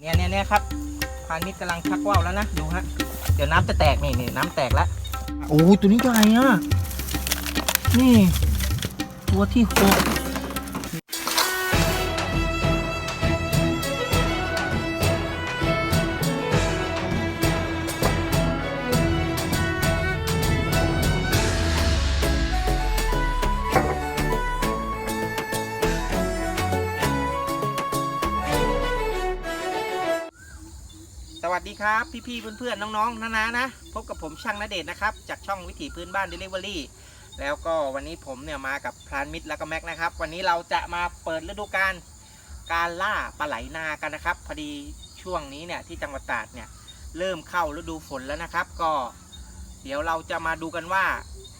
เนี่ยเนี่ยเนี่ยครับพานิดกำลังชักว่าวแล้วนะดูฮะเดี๋ยวน้ำจะแตกนี่นี่น้ำแตกแล้วโอ้ยตัวนี้ใหญ่อะนี่ ตัวที่หก พี่ๆเพื่อนๆน้องๆนาๆนะพบกับผมช่างนเดชนะครับจากช่องวิถีพื้นบ้าน Delivery แล้วก็วันนี้ผมเนี่ยมากับพรานมิตรแล้วก็แม็กนะครับ วันนี้เราจะมาเปิดฤดูกาลการล่าปลาไหลนากันนะครับ พอดีช่วงนี้เนี่ยที่จังหวัดตราดเนี่ยเริ่มเข้าฤดูฝนแล้วนะครับ ก็เดี๋ยวเราจะมาดูกันว่า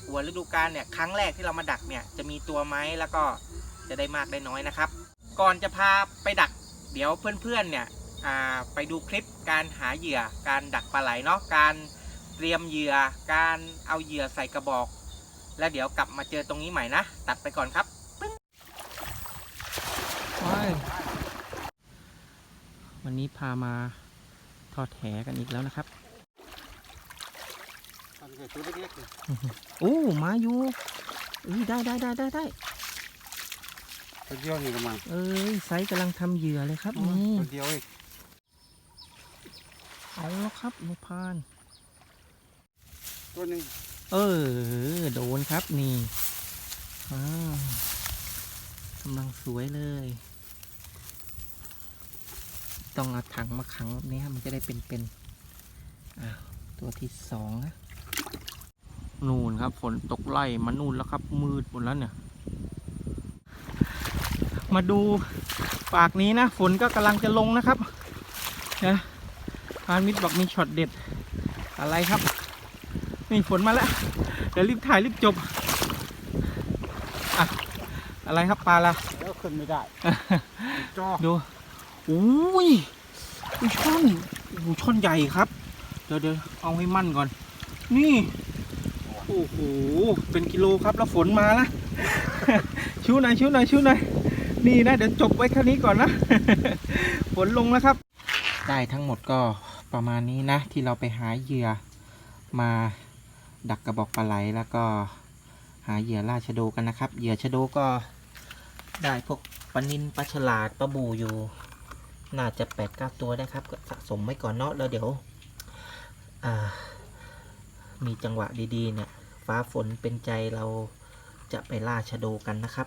หัวฤดูกาลเนี่ยครั้งแรกที่เรามาดักเนี่ยจะมีตัวไหมแล้วก็จะได้มากได้น้อยนะครับ ก่อนจะพาไปดักเดี๋ยวเพื่อนๆเนี่ย ไปดูคลิปการหาเหยื่อ การดักปลาไหลเนาะการเตรียมเหยื่อ การเอาเหยื่อใส่กระบอก แล้วเดี๋ยวกลับมาเจอตรงนี้ใหม่นะ ตัดไปก่อนครับปึ้งวันนี้พามาทอดแหกันอีกแล้วนะครับทำเกิดตัวเล็กๆนี่โอ้มาอยู่เอ้ยได้ได้ได้ได้ได้ตัวเดียวนี่กำลังเอ้ยไซส์กำลังทำเหยื่อเลยครับนี่ตัวเดียวเอง เอาแล้วครับนายพราน ตัวหนึ่งเออ โดนครับนี่อ้าวกำลังสวยเลย ต้องเอาถังมาขังแบบนี้มันจะได้เป็นๆอ้าวตัวที่สองนะนู่นครับฝนตกไล่มานู่นแล้วครับมืดหมดแล้วเนี่ย มาดูปากนี้นะ ฝนก็กำลังจะลงนะครับนะพานมิตรบอกมีช็อตเด็ดอะไรครับนี่ฝนมาแล้วเดี๋ยวรีบถ่ายรีบจบอะอะไรครับปลาละแล้วขึ้นไม่ได้จอดูอุ้ยอุ้ยช่อนโอ้โหช่อนใหญ่ครับ เดี๋ยวเดี๋ยวเอาให้มั่นก่อน นี่โอ้โหเป็นกิโลครับแล้วฝนมาละชูหน่อยชูหน่อยชูหน่อยนี่นะเดี๋ยวจบไว้แค่นี้ก่อนนะฝนลงแล้วครับ ได้ทั้งหมดก็ ประมาณนี้นะ ที่เราไปหาเหยื่อมาดักกระบอกปลาไหลแล้วก็หาเหยื่อล่าชะโดกันนะครับ เหยื่อชะโดก็ได้พวกปลานินปลาฉลาดปลาบูอยู่ น่าจะแปดเก้าตัวได้ครับสะสมไว้ก่อนเนาะแล้วเดี๋ยวมีจังหวะดีๆ เนี่ย ฟ้าฝนเป็นใจเราจะไปล่าชะโดกันนะครับ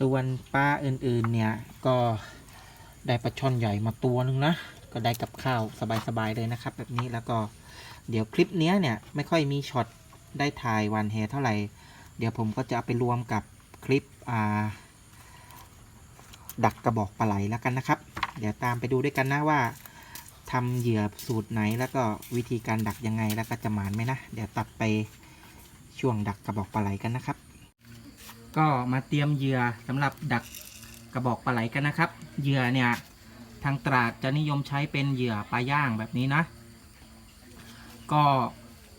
ส่วนปลาอื่นๆเนี่ยก็ได้ปลาช่อนใหญ่มาตัวนึงนะ ก็ได้กับข้าวสบายๆเลยนะครับ แบบนี้แล้วก็เดี๋ยวคลิปเนี้ยเนี่ยไม่ค่อยมีช็อตได้ถ่ายวันแฮเท่าไหร่ เดี๋ยวผมก็จะเอาไปรวมกับคลิปอ่าดักกระบอกปลาไหลแล้วกันนะครับ เดี๋ยวตามไปดูด้วยกันนะว่าทำเหยื่อสูตรไหนแล้วก็วิธีการดักยังไงแล้วก็จะหมานไหมนะ เดี๋ยวตัดไปช่วงดักกระบอกปลาไหลกันนะครับ ก็มาเตรียมเหยื่อสำหรับดักกระบอกปลาไหลกันนะครับ เหยื่อเนี่ย ทางตราดจะนิยมใช้เป็นเหยื่อปลาย่างแบบนี้นะ ก็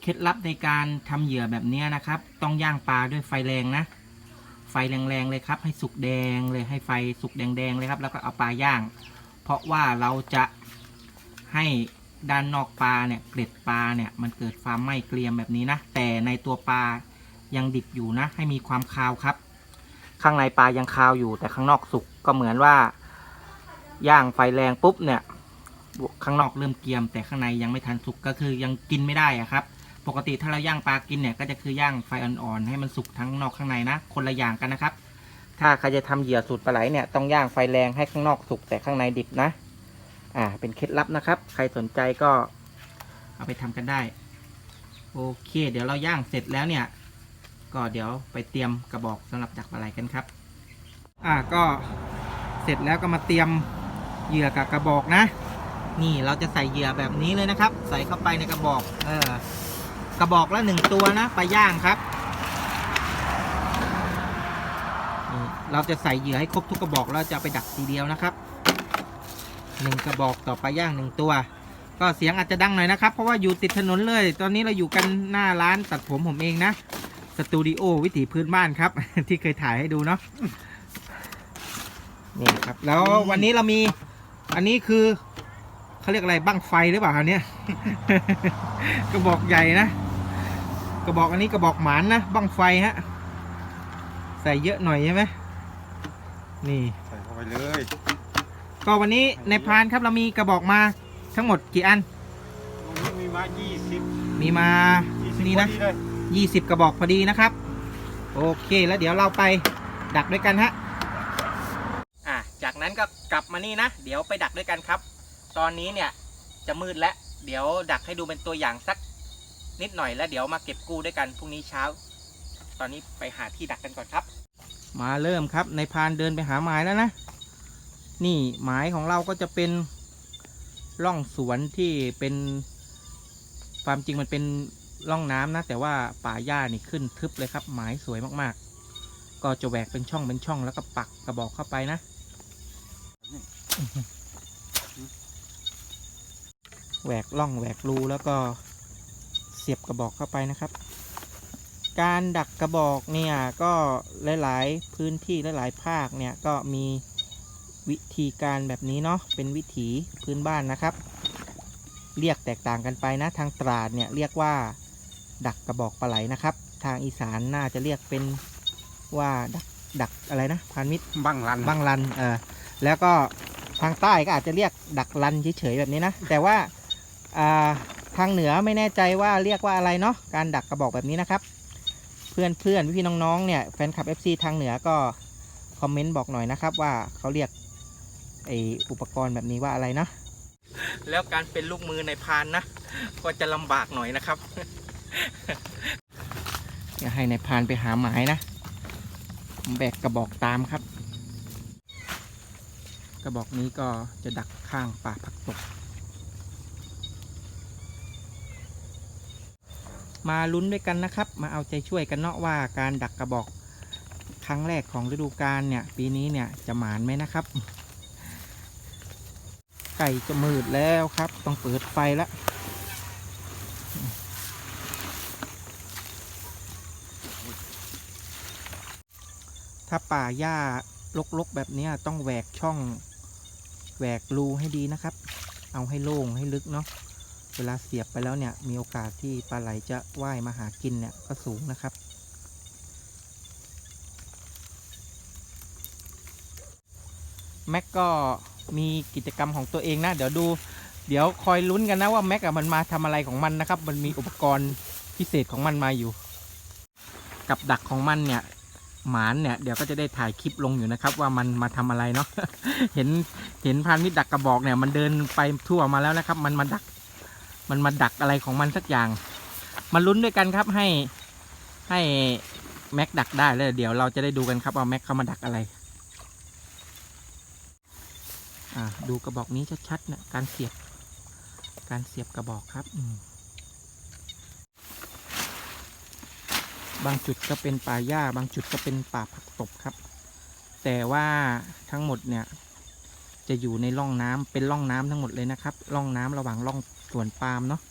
เคล็ดลับในการทำเหยื่อแบบนี้นะครับ ต้องย่างปลาด้วยไฟแรงนะ ไฟแรงๆเลยครับ ให้สุกแดงเลยให้ไฟสุกแดงๆเลยครับ แล้วก็เอาปลาย่าง เพราะว่าเราจะให้ด้านนอกปลาเนี่ยเกล็ดปลาเนี่ยมันเกิดความไหม้เกรียมแบบนี้นะ แต่ในตัวปลายังดิบอยู่นะ ให้มีความคาวครับ ข้างในปลายังคาวอยู่แต่ข้างนอกสุกก็เหมือนว่า ย่างไฟแรงปุ๊บเนี่ย ข้างนอกเริ่มเกรียม แต่ข้างในยังไม่ทันสุกก็คือยังกินไม่ได้อะครับ ปกติถ้าเราย่างปลากินเนี่ยก็จะคือย่างไฟอ่อนๆให้มันสุกทั้งนอกข้างในนะคนละอย่างกันนะครับ ถ้าใครจะทำเหยื่อสูตรปลาไหลเนี่ยต้องย่างไฟแรงให้ข้างนอกสุกแต่ข้างในดิบนะ อ่า เป็นเคล็ดลับนะครับ ใครสนใจก็เอาไปทำกันได้ โอเค เดี๋ยวเราย่างเสร็จแล้วเนี่ย ก็เดี๋ยวไปเตรียมกระบอกสำหรับดักปลาไหลกันครับ อ่าก็เสร็จแล้วก็มาเตรียม เหยื่อกับกระบอกนะ นี่เราจะใส่เหยื่อแบบนี้เลยนะครับ ใส่เข้าไปในกระบอก เออกระบอกละหนึ่งตัวนะปลาย่างครับเราจะใส่เหยื่อให้ครบทุกกระบอกแล้วจะไปดักทีเดียวนะครับหนึ่งกระบอกต่อปลาย่างหนึ่งตัว ก็เสียงอาจจะดังหน่อยนะครับ เพราะว่าอยู่ติดถนนเลย ตอนนี้เราอยู่กันหน้าร้านตัดผมผมเองนะสตูดิโอวิถีพื้นบ้านครับ ที่เคยถ่ายให้ดูเนาะนี่ครับ แล้ววันนี้เรามี อันนี้คือเขาเรียกอะไรบั้งไฟหรือเปล่าอันเนี้ย กระบอกใหญ่นะ กระบอกอันนี้กระบอกหมานนะบั้งไฟฮะ ใส่เยอะหน่อยใช่ไหมนี่ ใส่เข้าไปเลย ก็วันนี้ในพานครับเรามีกระบอกมาทั้งหมดกี่อัน วันนี้มีมายี่สิบมีมายี่สิบนี่นะ พอดีเลย 20 กระบอกพอดีนะครับ โอเคแล้วเดี๋ยวเราไปดักด้วยกันฮะอะจาก นั้นก็กลับมานี่นะ เดี๋ยวไปดักด้วยกันครับ ตอนนี้เนี่ยจะมืดแล้ว เดี๋ยวดักให้ดูเป็นตัวอย่างสักนิดหน่อยแล้วเดี๋ยวมาเก็บกู้ด้วยกันพรุ่งนี้เช้า ตอนนี้ไปหาที่ดักกันก่อนครับ มาเริ่มครับในพานเดินไปหาหมายแล้วนะ นี่หมายของเราก็จะเป็นร่องสวนที่เป็นความจริงมันเป็นร่องน้ำนะ แต่ว่าป่าหญ้านี่ขึ้นทึบเลยครับหมายสวยมากๆ ก็จะแหวกเป็นช่องเป็นช่องแล้วก็ปักกระบอกเข้าไปนะ แหวกร่องแหวกรูแล้วก็เสียบกระบอกเข้าไปนะครับ การดักกระบอกเนี่ยก็หลาย ๆ พื้นที่หลาย ๆ ภาคเนี่ยก็มีวิธีการแบบนี้เนาะเป็นวิถีพื้นบ้านนะครับ เรียกแตกต่างกันไปนะทางตราดเนี่ยเรียกว่าดักกระบอกปลาไหลนะครับ ทางอีสานน่าจะเรียกเป็นว่าดักดักอะไรนะพานมิตรบังลันบังลันเออแล้วก็ ทางใต้ก็อาจจะเรียกดักลันเฉยๆแบบนี้นะ แต่ว่าอ่าทางเหนือไม่แน่ใจว่าเรียกว่าอะไรเนาะการดักกระบอกแบบนี้นะครับ เพื่อนเพื่อนพี่ๆน้องๆเนี่ยแฟนคลับ FC ทางเหนือก็คอมเมนต์บอกหน่อยนะครับว่าเขาเรียกไออุปกรณ์แบบนี้ว่าอะไรนะแล้วการเป็นลูกมือในพานนะ ก็จะลำบากหน่อยนะครับอย่าให้ในพานไปหาหมายนะผมแบกกระบอกตามครับก ระบอกนี้ก็จะดักข้างป่าผักตบมาลุ้นด้วยกันนะครับ มาเอาใจช่วยกันเนาะว่าการดักกระบอกครั้งแรกของฤดูกาลเนี่ย ปีนี้เนี่ยจะหมานไหมนะครับ ไก่จะมืดแล้วครับ ต้องเปิดไฟแล้วถ้าป่าหญ้ารกๆแบบนี้ต้องแหวกช่อง แหวกรูให้ดีนะครับ เอาให้โล่งให้ลึกเนาะ เวลาเสียบไปแล้วเนี่ย มีโอกาสที่ปลาไหลจะว่ายมาหากินเนี่ยก็สูงนะครับ แม็กก็มีกิจกรรมของตัวเองนะ เดี๋ยวดู เดี๋ยวคอยลุ้นกันนะว่าแม็กอะมันมาทำอะไรของมันนะครับ มันมีอุปกรณ์พิเศษของมันมาอยู่ กับดักของมันเนี่ย หมานเนี่ยเดี๋ยวก็จะได้ถ่ายคลิปลงอยู่นะครับ ว่ามันมาทำอะไรเนาะเห็นเห็นพรานมิตรดักกระบอกเนี่ยมันเดินไปทั่วมาแล้วนะครับ มันมาดัก มันมาดักอะไรของมันสักอย่าง มาลุ้นด้วยกันครับให้ให้แม็กดักได้แล้วเดี๋ยวเราจะได้ดูกันครับว่าแม็กเขามาดักอะไรอ่าดูกระบอกนี้ชัดๆเนี่ยการเสียบ การเสียบกระบอกครับ อืม บางจุดก็เป็นป่าหญ้า บางจุดก็เป็นป่าผักตบครับ แต่ว่าทั้งหมดเนี่ยจะอยู่ในร่องน้ำเป็นร่องน้ำทั้งหมดเลยนะครับ ร่องน้ำระหว่างร่องสวนปาล์มเนาะ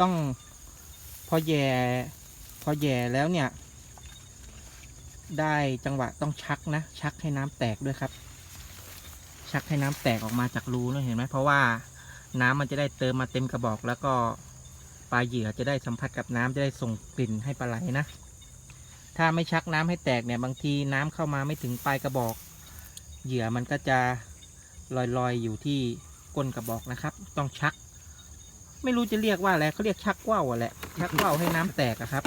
ต้องพอแย่พอแย่แล้วเนี่ย ได้จังหวะต้องชักนะ ชักให้น้ำแตกด้วยครับ ชักให้น้ำแตกออกมาจากรูนะเห็นไหมเพราะว่าน้ำมันจะได้เติมมาเต็มกระบอก แล้วก็ปลาเหยื่อจะได้สัมผัสกับน้ำจะได้ส่งกลิ่นให้ปลาไหลนะ ถ้าไม่ชักน้ำให้แตกเนี่ยบางทีน้ำเข้ามาไม่ถึงปลายกระบอก เหยื่อมันก็จะลอยๆอยู่ที่ก้นกระบอกนะครับ ต้องชัก ไม่รู้จะเรียกว่าอะไรเขาเรียกชักว่าวอะแหละชักว่าวให้น้ำแตกอะครับ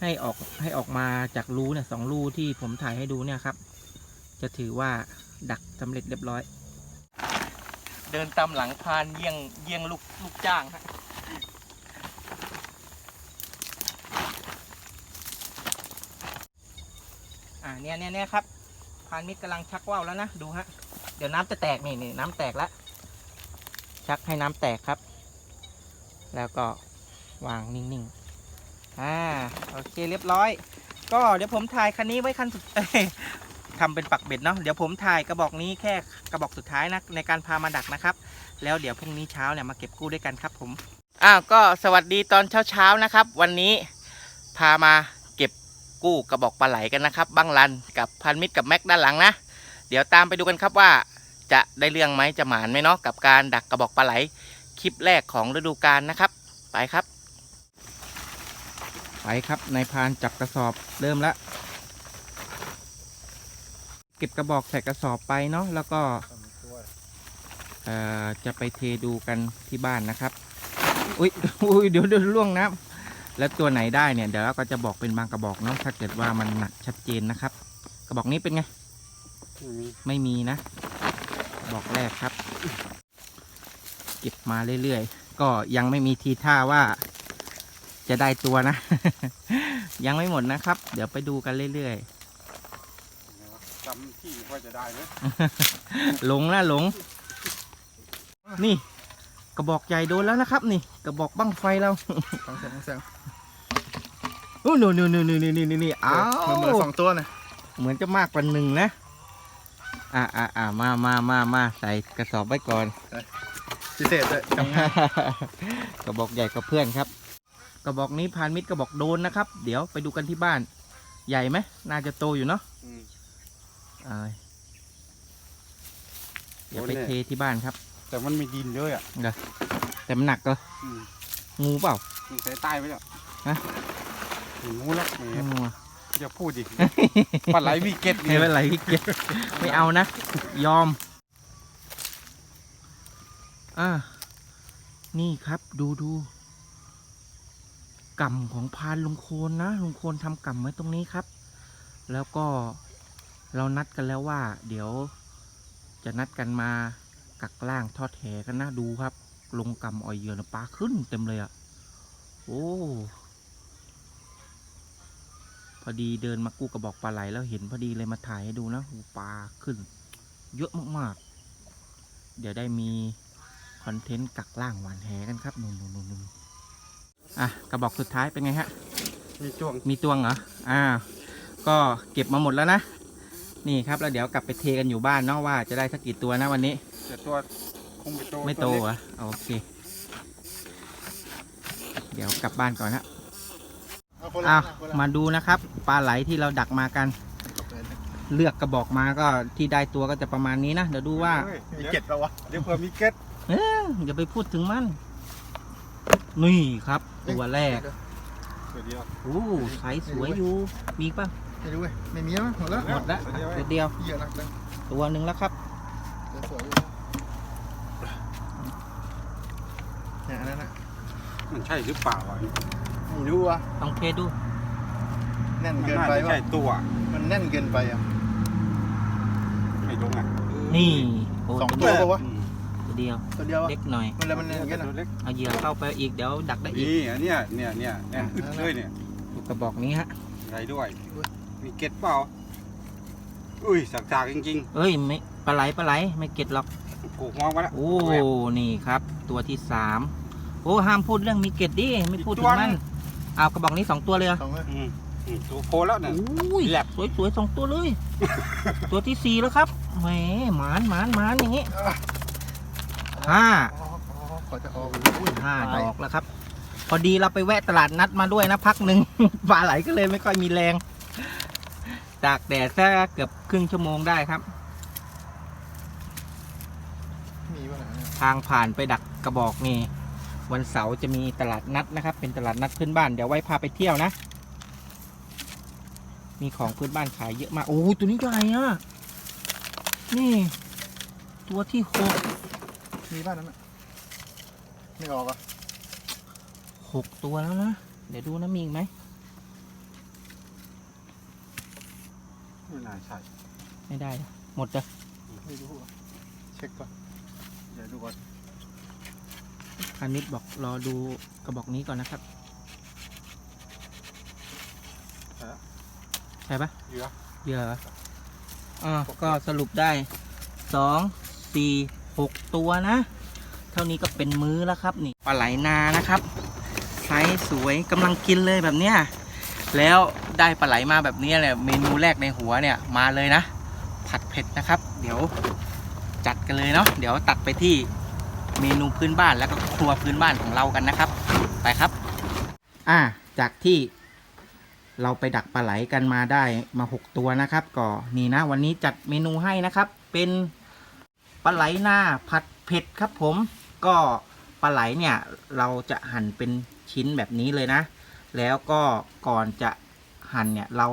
ให้ออกให้ออกมาจากรูเนี่ยสองรูที่ผมถ่ายให้ดูเนี่ยครับ จะถือว่าดักสำเร็จเรียบร้อย เดินตามหลังพานเยี่ยงเยี่ยงลูกลูกจ้างฮะอ่าเนี่ยเนี่ยเนี่ยครับพานมิตรกำลังชักว่าวแล้วนะ ดูฮะ เดี๋ยวน้ำจะแตกนี่นี่น้ำแตกแล้ว ชักให้น้ำแตกครับ แล้วก็วางนิ่งๆ อ่า โอเคเรียบร้อย ก็เดี๋ยวผมถ่ายคันนี้ไว้คันสุด ทำเป็นปักเบ็ดเนาะเดี๋ยวผมถ่ายกระบอกนี้แค่กระบอกสุดท้ายนะในการพามาดักนะครับ แล้วเดี๋ยวพรุ่งนี้เช้าเนี่ยมาเก็บกู้ด้วยกันครับผมอ้าวก็สวัสดีตอนเช้าๆนะครับ วันนี้พามาเก็บกู้กระบอกปลาไหลกันนะครับบังลันกับพันมิตรกับแม็กด้านหลังนะ เดี๋ยวตามไปดูกันครับว่าจะได้เรื่องไหมจะหมานไหมเนาะกับการดักกระบอกปลาไหลคลิปแรกของฤดูกาลนะครับ ไปครับ ไปครับนายพานจับกระสอบเริ่มละ ก็บกระบอกใส่กระสอบไปเนาะแล้วก็เอ่อจะไปเทดูกันที่บ้านนะครับ อุ้ยอุ้ยเดี๋ยวเดี๋ยวล่วงน้ำแล้วตัวไหนได้เนี่ยเดี๋ยวเราก็จะบอกเป็นบางกระบอกเนาะถ้าเกิดว่ามันหนักชัดเจนนะครับ กระบอกนี้เป็นไง ไม่มีไม่มีนะบอกแรกครับ เก็บมาเรื่อยๆ ก็ยังไม่มีทีท่าว่าจะได้ตัวนะ ยังไม่หมดนะครับ เดี๋ยวไปดูกันเรื่อยจำที่ว่าจะได้ไหมๆหลงละหลง นี่ กระบอกใหญ่โดนแล้วนะครับ นี่ กระบอกบั้งไฟเราสองแสงสองแสงโอ้โนโนโนโนนี่นี่นี่นี่อ้ามันเหมือนวสองตัวนะเหมือนจะมากกว่าหนึ่งนะ อ่าอ่าอ่ามามามามาใส่กระสอบไว้ก่อนพิเศษเลยจำง่ายกระบอกใหญ่กว่าเพื่อนครับ กระบอกนี้พานมิตรกระบอกโดนนะครับ เดี๋ยวไปดูกันที่บ้าน ใหญ่ไหมน่าจะโตอยู่เนาะ อืมอ่าเดี๋ยวไปโดนแน่เทที่บ้านครับ แต่มันไม่ดินเลยอะแต่มันหนักเหรออืมงูเปล่า มันใส่ใต้ไปแล้วฮะไม่งูแล้วแหมงูจะพูดดิ ปลาไหลวีเก็ตไม่เป็นไรพี่เกดไม่เอานะ ยอม อ่า นี่ครับ ดูดูกำของพานลุงโคนนะลุงโคนทำกำไว้ตรงนี้ครับ แล้วก็ เรานัดกันแล้วว่า เดี๋ยวจะนัดกันมากักล่างทอดแหกันนะดูครับ ลงกำอ่อยเหยื่อนะปลาขึ้นเต็มเลยอะ่ะ โอ้พอดีเดินมากู้กระบอกปลาไหลแล้วเห็นพอดีเลยมาถ่ายให้ดูนะหูปลาขึ้น เยอะมากๆ เดี๋ยวได้มีคอนเทนต์กักล่างหวานแหกันครับนุ่นๆๆๆอะกระบอกสุดท้ายเป็นไงฮะ มีช่วงมีตวงเหรออ่าก็เก็บมาหมดแล้วนะ นี่ครับแล้วเดี๋ยวกลับไปเทกันอยู่บ้านเนาะว่าจะได้สักกี่ตัวนะวันนี้แต่ตัวคงไม่โตไม่โตวเหรเล็กอโอเค เดี๋ยวกลับบ้านก่อนนะเอาคนละอ้าวคนละมาดูนะครับปลาไหลที่เราดักมากัน เลือกกระบอกมาก็ที่ได้ตัวก็จะประมาณนี้นะเดี๋ยวดูว่า เฮ้ยมีเดี๋ยวเก็ดปะวะเดี๋ยวเผื่อมีเก็ตเอ๊ะอย่าไปพูดถึงมัน นี่ครับ ตัวแรกตัวเดียวโอ้ไซส์สวยอยู่ มีอีกป่ะ ไม่รู้เว้ยไม่มีแล้วมั้งหมดแล้วหมดแล้วตัวเดียวเดี๋ยวเดียวเยอะนักเลยตัวหนึ่งแล้วครับเดี๋ยวสวยอยู่เนี่ยอันนั้นนะมันใช่หรือเปล่าวะไม่รู้อะต้องเทดูแน่นมันเกินน่าไปจะวะใช่ตัว มันแน่นเกินไปอะ ไม่ลงอะนี่โอ้สองตัวตัวปะวะอืมตัวเดียวตัวเดียวอะเล็กหน่อยมันแล้วมันแน่นกันตัอะวเล็กเอาเหยื่อเข้าไปอีกเดี๋ยวดักได้อีกนี่อันเนี้ยเนี่ยเนี่ยเนี่ยอึดเลยเนี่ยดูกระบอกนี้ฮะอะไรด้วย มีเก็ตเปล่า อุ้ยสักจากจริงเอ้ยไม่ปลาไหลปลาไหลไม่เก็ตหรอก ๆกูมองมาแล้วโอ้นี่ครับ ตัวที่สามโอ้ห้ามพูดเรื่องมีเกตดิไม่พูดถึงมันเอากระบอกนี้สองตัวเลยเหรอสองเลยอืมอืมตัวโคแล้วเนี่ย อุ้ยแหลบ สวยๆสองตัวเลย ตัวที่สี่แล้วครับแหมหมานหมานหมานอย่างงี้ห้าอ๋ออ๋อขอจะออกอุ้ยห้าดอกแล้วครับ พอดีเราไปแวะตลาดนัดมาด้วยนะพักหนึ่ง ปลาไหลก็เลยไม่ค่อยมีแรง ตากแดดซะเกือบครึ่งชั่วโมงได้ครับ มีป่ะเนี่ยทางผ่านไปดักกระบอกนี่วันเสาร์จะมีตลาดนัดนะครับ เป็นตลาดนัดพื้นบ้านเดี๋ยวไว้พาไปเที่ยวนะ มีของพื้นบ้านขายเยอะมากโอ้ยตัวนี้ใหญ่อะนี่ ตัวที่หกมีป่ะนั้นอะไม่ออกอะหกตัวแล้วนะ เดี๋ยวดูนะมีอีกไหม ไม่ น่าใช่ไม่ได้ หมดจ้ะไม่รู้อะเช็คก่อนเดี๋ยวดูก่อนคานิดบอกรอดูกระบอกนี้ก่อนนะครับ ใช่ปะเหลือเหยื่ออ่าก็สรุปได้สองสี่หกตัวนะ เท่านี้ก็เป็นมื้อแล้วครับนี่ปลาไหลนานะครับไซส์สวยกำลังกินเลยแบบเนี้ย แล้วได้ปลาไหลมาแบบนี้แหละเมนูแรกในหัวเนี่ยมาเลยนะ ผัดเผ็ดนะครับ เดี๋ยวจัดกันเลยเนาะเดี๋ยวตัดไปที่เมนูพื้นบ้านแล้วก็ครัวพื้นบ้านของเรากันนะครับ ไปครับ อ่าจากที่เราไปดักปลาไหลกันมาได้มาหกตัวนะครับก็นี่นะ วันนี้จัดเมนูให้นะครับ เป็นปลาไหลหน้าผัดเผ็ดครับผม ก็ปลาไหลเนี่ย เราจะหั่นเป็นชิ้นแบบนี้เลยนะ แล้วก็ก่อนจะหั่นเนี่ยเรา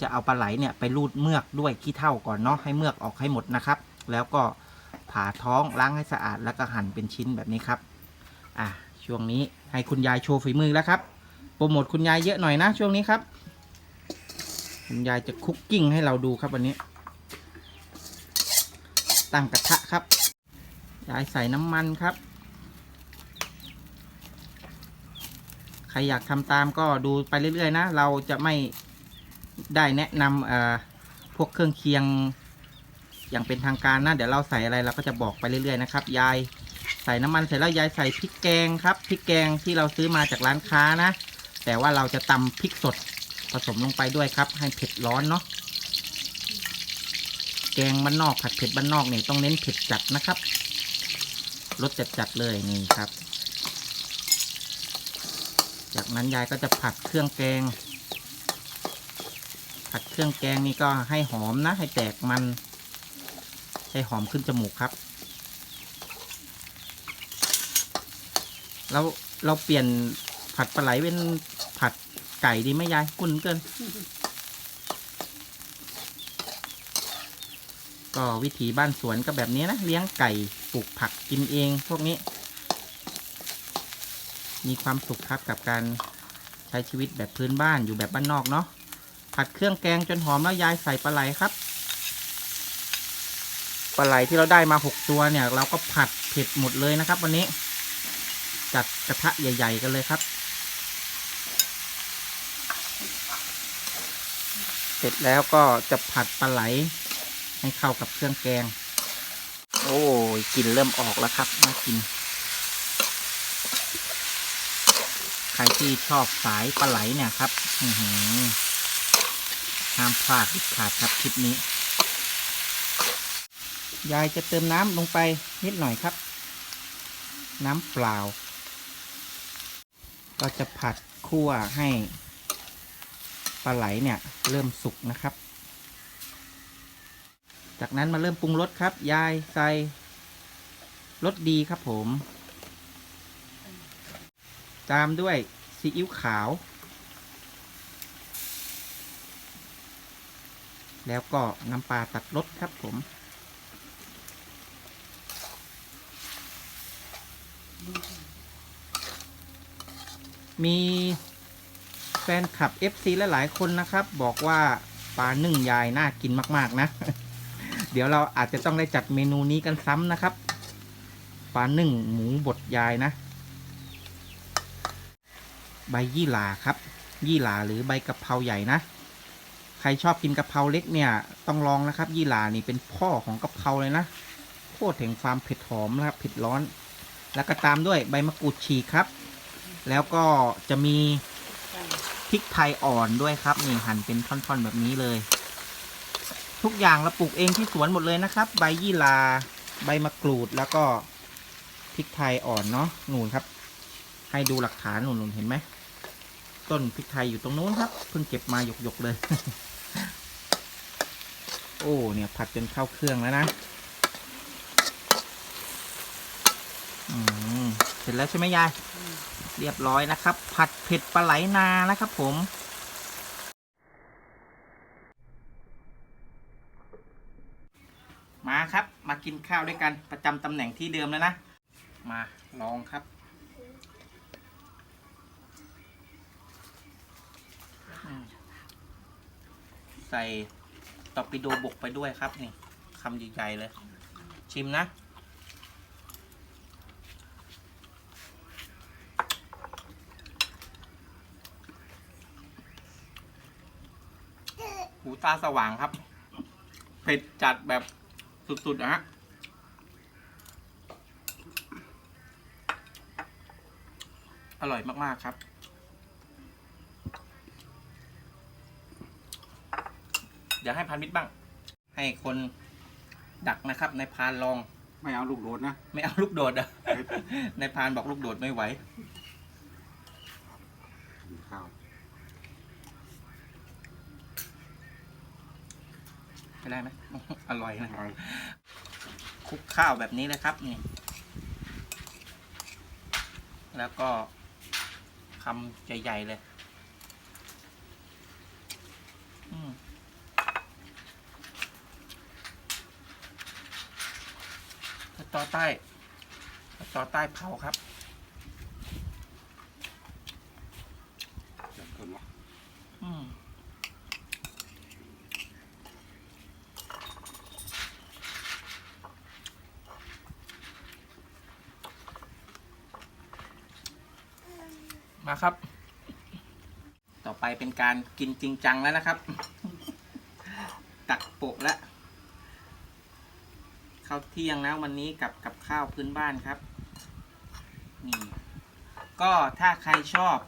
จะเอาปลาไหลเนี่ยไปรูดเมือกด้วยขี้เถ้าก่อนเนาะให้เมือกออกให้หมดนะครับ แล้วก็ผ่าท้องล้างให้สะอาดแล้วก็หั่นเป็นชิ้นแบบนี้ครับ อะช่วงนี้ให้คุณยายโชว์ฝีมือแล้วครับโปรโมทคุณยายเยอะหน่อยนะช่วงนี้ครับ คุณยายจะคุกกิ้งให้เราดูครับวันนี้ ตั้งกระทะครับ ยายใส่น้ำมันครับ ใครอยากทำตามก็ดูไปเรื่อยๆนะ เราจะไม่ได้แนะนำพวกเครื่องเคียงอย่างเป็นทางการนะเดี๋ยวเราใส่อะไรเราก็จะบอกไปเรื่อยๆนะครับ ยายใส่น้ำมันเสร็จแล้วยายใส่พริกแกงครับพริกแกงที่เราซื้อมาจากร้านค้านะ แต่ว่าเราจะตำพริกสดผสมลงไปด้วยครับ ให้เผ็ดร้อนเนาะแกงบ้านนอกผัดเผ็ดบ้านนอกเนี่ยต้องเน้นเผ็ดจัดนะครับรสจัดๆเลยนี่ครับ จากนั้นยายก็จะผัดเครื่องแกง ผัดเครื่องแกงนี่ก็ให้หอมนะ ให้แตกมัน ให้หอมขึ้นจมูกครับเราเราเปลี่ยนผัดปลาไหลเป็นผัดไก่ดีไหมยายคุ้นเกิน ก็วิถีบ้านสวนก็แบบนี้นะ เลี้ยงไก่ปลูกผักกินเองพวกนี้ มีความสุขครับกับการใช้ชีวิตแบบพื้นบ้านอยู่แบบบ้านนอกเนาะผัดเครื่องแกงจนหอมแล้วยายใส่ปลาไหลครับปลาไหลที่เราได้มาหกตัวเนี่ย เราก็ผัดเผ็ดหมดเลยนะครับ วันนี้ จัดกระทะใหญ่ ๆ กันเลยครับเสร็จแล้วก็จะผัดปลาไหลให้เข้ากับเครื่องแกง โอ้ยกลิ่นเริ่มออกแล้วครับน่ากิน ใค รที่ชอบสายปลาไหลเนี่ยครับ อือหือห้ามพลาดเด็ดขาดครับคลิปนี้ ยายจะเติมน้ำลงไปนิดหน่อยครับ น้ำเปล่า ก็จะผัดคั่วให้ปลาไหลเนี่ย เริ่มสุกนะครับ จากนั้นมาเริ่มปรุงรสครับ ยายใส่รสดีครับผม ตามด้วยซีอิ๊วขาว แล้วก็น้ำปลาตัดรสครับผม มีแฟนคลับ FC และหลายคนนะครับ บอกว่าปลานึ่งยายน่ากินมาก ๆ นะ เดี๋ยวเราอาจจะต้องได้จัดเมนูนี้กันซ้ำนะครับ ปลานึ่งหมูบดยายนะ ใบยี่หร่าครับ ยี่หร่าหรือใบกะเพราใหญ่นะ ใครชอบกินกะเพราเล็กเนี่ยต้องลองนะครับ ยี่หร่านี่เป็นพ่อของกะเพราเลยนะโคตรถึงความเผ็ดหอมนะครับเผ็ดร้อน แล้วก็ตามด้วยใบมะกรูดฉีกครับ แล้วก็จะมีพริกไทยอ่อนด้วยครับนี่หั่นเป็นท่อนๆแบบนี้เลย ทุกอย่างเราปลูกเองที่สวนหมดเลยนะครับ ใบยี่หร่าใบมะกรูดแล้วก็พริกไทยอ่อนเนาะหนูนครับ ให้ดูหลักฐานหนูนๆเห็นไหม ต้นพริกไทยอยู่ตรงนู้นครับ เพิ่งเก็บมาหยกๆเลย โอ้เนี่ยผัดจนเข้าเครื่องแล้วนะเสร็จแล้วใช่ไหมยาย เรียบร้อยนะครับ ผัดเผ็ดปลาไหลนานะครับผมมาครับ มากินข้าวด้วยกันประจำตำแหน่งที่เดิมแล้วนะ มาลองครับ ใส่ตอร์ปิโดบกไปด้วยครับนี่คำใหญ่ๆเลย ชิมนะ หูตาสว่างครับ เผ็ดจัดแบบสุดๆนะฮะอร่อยมาก ๆ ครับ ให้พันมิตรบ้าง ให้คนดักนะครับ ในพานลอง ไม่เอาลูกโดดนะ ไม่เอาลูกโดดอะ ในพานบอกลูกโดดไม่ไหวไปได้ไหม อร่อยนะ เอาคุกข้าวแบบนี้เลยครับนี่ แล้วก็คำใหญ่ๆเลย อืม ตอใต้สตอใต้เผาครับเดี๋ยวก่อนวะอืมมาครับ ต่อไปเป็นการกินจริงจังแล้วนะครับ ตักโปะแล้ว ข้าวเที่ยงแล้ววันนี้กับกับข้าวพื้นบ้านครับนี่ก็ถ้าใครชอบ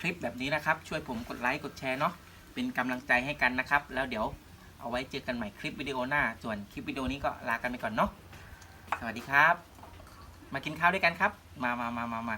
คลิปแบบนี้นะครับ ช่วยผมกดไลค์กดแชร์เนาะเป็นกำลังใจให้กันนะครับ แล้วเดี๋ยวเอาไว้เจอกันใหม่คลิปวิดีโอหน้า ส่วนคลิปวิดีโอนี้ก็ลากันไปก่อนเนาะสวัสดีครับ มากินข้าวด้วยกันครับ มามามามามา